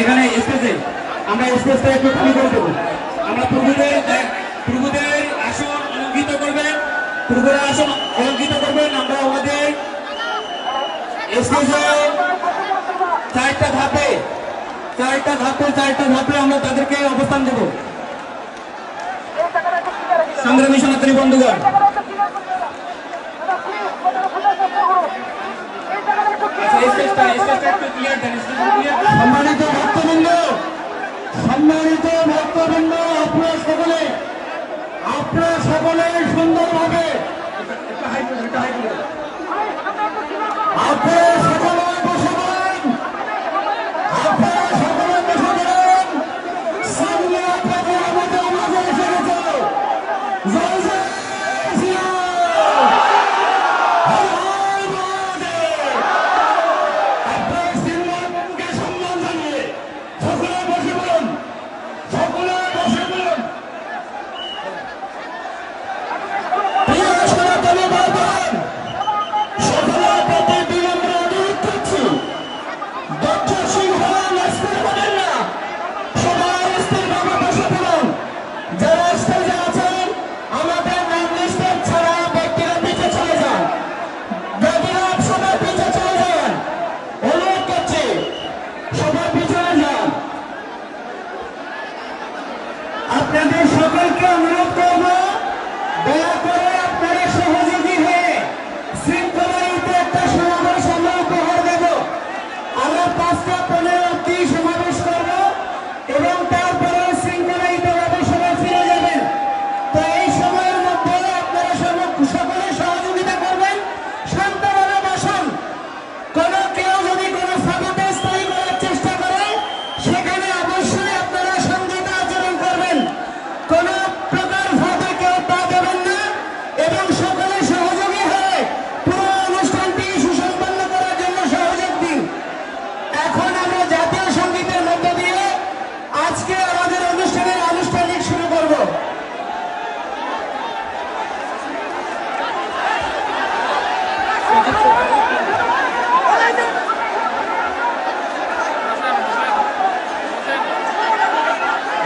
এখানে স্পেসে আমরা স্পেসটা একটু খালি করে দেবো। আমরা প্রভুদের প্রভুদের আসন অলঙ্কিত করবেন। প্রভুরা আসন অলঙ্কিত করবেন। আমরা আমাদের চারটা ধাপে চারটা ধাপে চারটা ধাপে আমরা তাদেরকে অবস্থান দেব। সংগ্রামী সনাতনী বন্ধুগণ। আচ্ছা, সম্মানিত ভবনে সুন্দরভাবে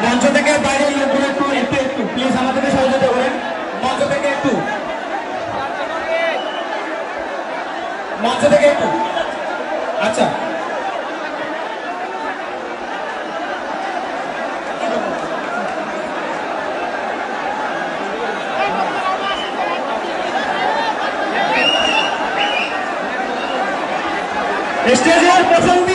মঞ্চ থেকে বাইরে লোকগুলো একটু একটু একটু প্লিজ আমাদেরকে সহযোগিতা করেন। মঞ্চ থেকে একটু। মঞ্চ থেকে একটু। আচ্ছা। স্টেজের প্রথম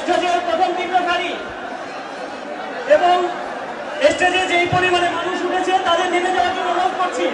স্টেজের প্রথম তিনটা সারি এবং স্টেজে যেই পরিমাণে মানুষ উঠেছে, তাদের নেমে যাওয়ার জন্য অনুরোধ করছি।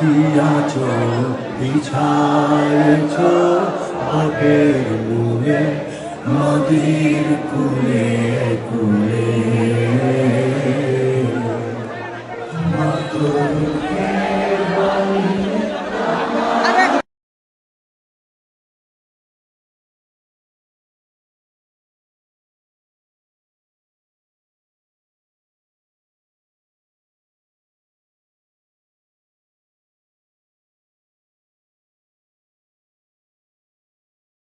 দিয়াছ বিছাইছ আগের মনে নদীর কুলে কুলে। মাতর